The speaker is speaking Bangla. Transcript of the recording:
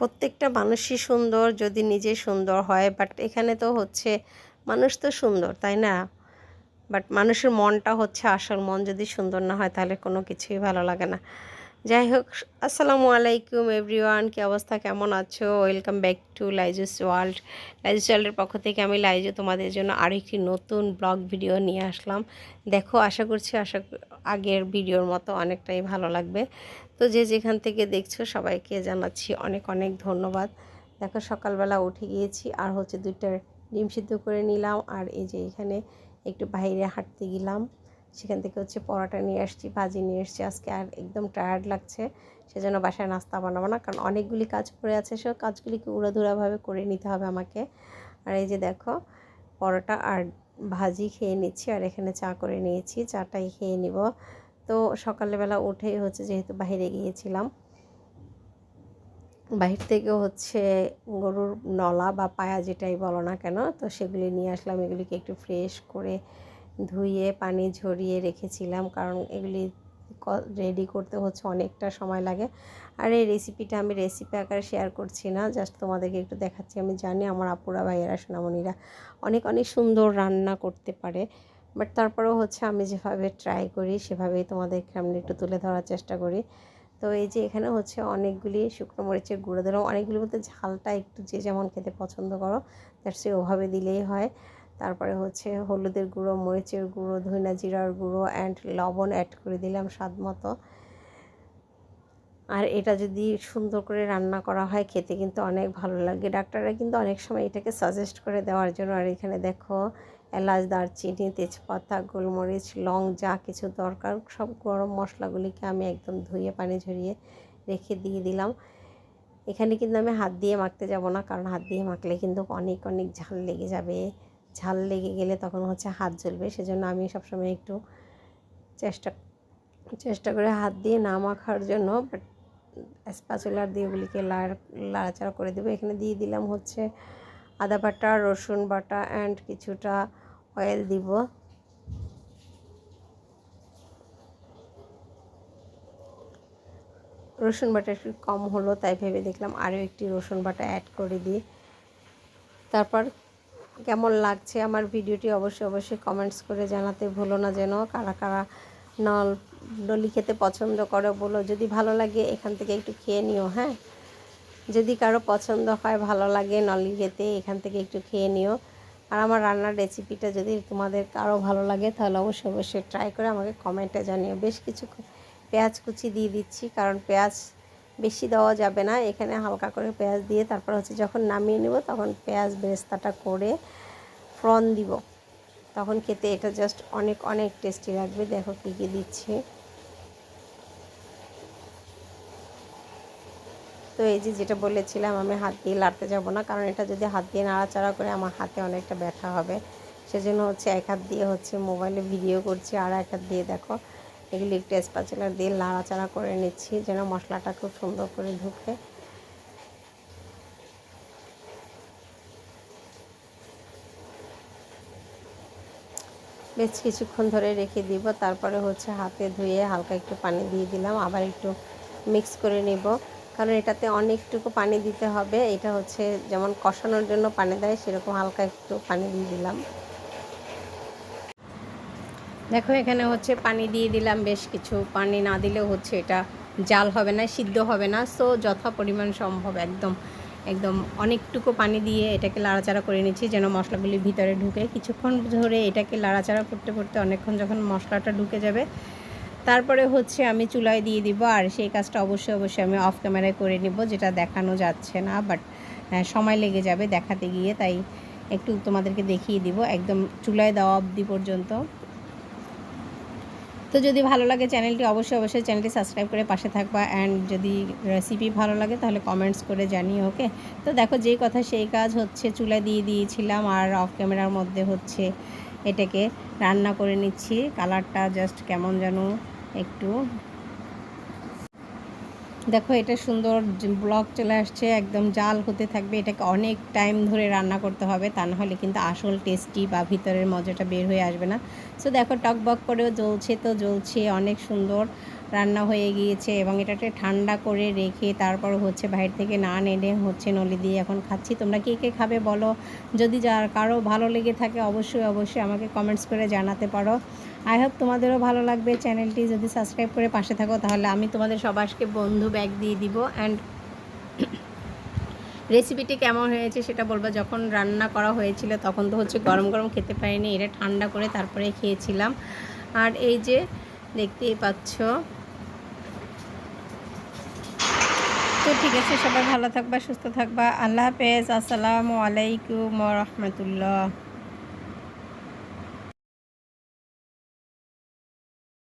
প্রত্যেকটা মানুষই সুন্দর যদি নিজে সুন্দর হয় বাট এখানে তো হচ্ছে মানুষ তো সুন্দর, তাই না? বাট মানুষের মনটা হচ্ছে আসল মন যদি সুন্দর না হয়, তাহলে কোনো কিছুই ভালো লাগে না। যাই হোক, আসসালামু আলাইকুম এভরিওয়ান, কী অবস্থা? কেমন আছো? Welcome back to Laizus world Laizus ওয়ার্ল্ডের পক্ষ থেকে আমি লাইজু তোমাদের জন্য আরও একটি নতুন ব্লগ ভিডিও নিয়ে আসলাম। দেখো, আশা করছি আশা আগের ভিডিওর মতো অনেকটাই ভালো লাগবে। তো যে যেখান থেকে দেখছ, সবাইকে জানাচ্ছি অনেক অনেক ধন্যবাদ। দেখো, সকালবেলা উঠে গিয়েছি আর হচ্ছে দুইটা ডিম সিদ্ধ করে নিলাম। আর এই যে এখানে একটু বাইরে হাঁটতে গেলাম। সেখান থেকে হচ্ছে পরোটা নিয়ে আসছি, ভাজি নিয়ে এসছি আজকে আর একদম টায়ার্ড লাগছে, সেজন্য বাসায় নাস্তা বানাবো না। কারণ অনেকগুলি কাজ পড়ে আছে সব কাজগুলিকে উড়াধুরাভাবে করে নিতে হবে আমাকে। আর এই যে দেখো, পরোটা আর ভাজি খেয়ে নিচ্ছি, আর এখানে চা করে নিয়েছি, চাটাই খেয়ে নিব। তো সকালবেলা উঠেই হচ্ছে যেহেতু বাইরে গিয়েছিলাম, বাহির থেকে হচ্ছে গরুর নলা বা পায়া যেটাই বলো না কেন, তো সেগুলি নিয়ে আসলাম। এগুলিকে একটু ফ্রেশ করে ধুয়ে, পানি ঝরিয়ে রেখেছিলাম কারণ এগুলি রেডি করতে হচ্ছে অনেকটা সময় লাগে। আর এই রেসিপিটা আমি রেসিপি আকারে শেয়ার করছি না জাস্ট তোমাদেরকে একটু দেখাচ্ছি। আমি জানি আমার আপুরা, ভাইয়েরা, সোনামণিরা অনেক অনেক সুন্দর রান্না করতে পারে বাট তারপরেও হচ্ছে আমি যেভাবে ট্রাই করি, সেভাবেই তোমাদেরকে আমি একটু তুলে ধরার চেষ্টা করি। তো এই যে এখানে হচ্ছে অনেকগুলি শুকনো মরিচের গুঁড়ো দিলাম। অনেকগুলি বলতে ঝালটা একটু যে যেমন খেতে পছন্দ করো, তার সে ওভাবে দিলেই হয়। তারপরে হচ্ছে হলুদের গুঁড়ো, মরিচের গুঁড়ো ধইনা জিরার গুঁড়ো অ্যান্ড লবণ অ্যাড করে দিলাম স্বাদ মতো। আর এটা যদি সুন্দর করে রান্না করা হয়, খেতে কিন্তু অনেক ভালো লাগে। ডাক্তাররা কিন্তু অনেক সময় এটাকে সাজেস্ট করে দেওয়ার জন্য। আর এখানে দেখো, এলাচ, দারচিনি, তেজপাতা, গোলমরিচ, লং যা কিছু দরকার, সব গরম মশলাগুলিকে আমি একদম ধুয়ে, পানি ঝরিয়ে রেখে দিয়ে দিলাম। এখানে কিন্তু আমি হাত দিয়ে মাখতে যাব না, কারণ হাত দিয়ে মাখলে কিন্তু অনেক অনেক ঝাল লেগে যাবে। ঝাল লেগে গেলে তখন হচ্ছে হাত জ্বলবে। সেজন্য আমি সবসময় একটু চেষ্টা চেষ্টা করে হাত দিয়ে না মাখার জন্য বাট স্প্যাচুলার দিয়ে ওগুলিকে লাড়াচাড়া করে দেবো। এখানে দিয়ে দিলাম হচ্ছে আদা বাটা, রসুন বাটা অ্যান্ড কিছুটা অয়েল দিব। রসুন বাটা একটু কম হলো, তাই ভেবে দেখলাম আরও একটি রসুন বাটা অ্যাড করে দিই। তারপর কেমন লাগছে আমার ভিডিওটি অবশ্যই অবশ্যই কমেন্টস করে জানাতে ভুলো না যেন। কারা কারা নল ডলি খেতে পছন্দ করো বলো। যদি ভালো লাগে এখান থেকে একটু খেয়ে নিও হ্যাঁ? যদি কারও পছন্দ হয়, ভালো লাগে নলি খেতে, এখান থেকে একটু খেয়ে নিও। আর আমার রান্নার রেসিপিটা যদি তোমাদের কারও ভালো লাগে, তাহলে অবশ্যই অবশ্যই ট্রাই করে আমাকে কমেন্টে জানিও। বেশ কিছু পেঁয়াজ কুচি দিয়ে দিচ্ছি, কারণ পেঁয়াজ বেশি দেওয়া যাবে না। এখানে হালকা করে পেঁয়াজ দিয়ে তারপর হচ্ছে যখন নামিয়ে নেব তখন পেঁয়াজ বেরেস্তাটা করে ফ্রন দিব। তখন খেতে এটা জাস্ট অনেক অনেক টেস্টি লাগবে। দেখো কী কী দিচ্ছি। তো এই যে যেটা বলেছিলাম, আমি হাত দিয়ে লাড়তে যাব না, কারণ এটা যদি হাত দিয়ে নাড়াচাড়া করে আমার হাতে অনেকটা ব্যথা হবে। সেজন্য হচ্ছে এক হাত দিয়ে হচ্ছে মোবাইলে ভিডিও করছি, আর এক হাত দিয়ে দেখো এগুলি একটু স্প্যাচুলার দিয়ে লাড়াচাড়া করে নিচ্ছি, যেন মশলাটা খুব সুন্দর করে ঢুকে। বেশ কিছুক্ষণ ধরে রেখে দিব, তারপরে হচ্ছে হাতে ধুয়ে হালকা একটু পানি দিয়ে দিলাম, আবার একটু মিক্স করে নেব। কারণ এটাতে অনেকটুকু পানি দিতে হবে, এটা হচ্ছে যেমন কষানোর জন্য পানি দেয়, সেরকম হালকা একটু পানি দিয়ে দিলাম। দেখো, এখানে হচ্ছে পানি দিয়ে দিলাম বেশ কিছু। পানি না দিলেও হচ্ছে এটা জাল হবে না, সিদ্ধ হবে না। সো যথা পরিমাণ সম্ভব একদম একদম অনেকটুকু পানি দিয়ে এটাকে লাড়াচাড়া করে নিচ্ছি যেন মশলাগুলি ভিতরে ঢুকে। কিছুক্ষণ ধরে এটাকে লাড়াচাড়া করতে করতে অনেকক্ষণ যখন মশলাটা ঢুকে যাবে, তারপরে হচ্ছে আমি চুলায় দিয়ে দিব। আর সেই কাজটা অবশ্যই অবশ্যই আমি অফ ক্যামেরায় করে নিব, যেটা দেখানো যাচ্ছে না বাট সময় লেগে যাবে দেখাতে গিয়ে। তাই একটু তোমাদেরকে দেখিয়ে দিব, একদম চুলায় দেওয়া অবধি পর্যন্ত। তো যদি ভালো লাগে চ্যানেলটি, অবশ্যই অবশ্যই চ্যানেলটি সাবস্ক্রাইব করে পাশে থাকবা অ্যান্ড যদি রেসিপি ভালো লাগে তাহলে কমেন্টস করে জানিও ওকে তো দেখো যেই কথা সেই কাজ হচ্ছে, চুলা দিয়ে দিয়েছিলাম আর অফ ক্যামেরার মধ্যে হচ্ছে এটাকে রান্না করে নিচ্ছি। কালারটা জাস্ট কেমন যেন একটু দেখো এটা সুন্দর ব্লক চলে আসছে, একদম জাল হতে থাকবে, এটাকে অনেক টাইম ধরে রান্না করতে হবে, তা নাহলে কিন্তু আসল টেস্টি বা ভিতরের মজাটা বের হয়ে আসবে না। সো দেখো টকবক করেও জ্বলছে তো জ্বলছে, অনেক সুন্দর রান্না হয়ে গিয়েছে এবং এটাকে ঠান্ডা করে রেখে তারপর হচ্ছে বাইরে থেকে না এনে হচ্ছে নলি দিয়ে এখন খাচ্ছি। তোমরা কে কে খাবে বলো? যদি যার কারও ভালো লেগে থাকে অবশ্যই অবশ্যই আমাকে কমেন্টস করে জানাতে পারো। আই হোপ তোমাদেরও ভালো লাগবে। চ্যানেলটি যদি সাবস্ক্রাইব করে পাশে থাকো, তাহলে আমি তোমাদের সবাইকে বন্ধু ব্যাগ দিয়ে দিব। অ্যান্ড রেসিপিটি কেমন হয়েছে সেটা বলব। যখন রান্না করা হয়েছিল, তখন তো হচ্ছে গরম গরম খেতে পারিনি। এটা ঠান্ডা করে তারপরে খেয়েছিলাম। আর এই যে দেখতেই পাচ্ছ। তো ঠিক আছে, সবাই ভালো থাকবা, সুস্থ থাকবা। আল্লাহ হাফেজ। আসসালামু আলাইকুম রহমতুল্লাহ।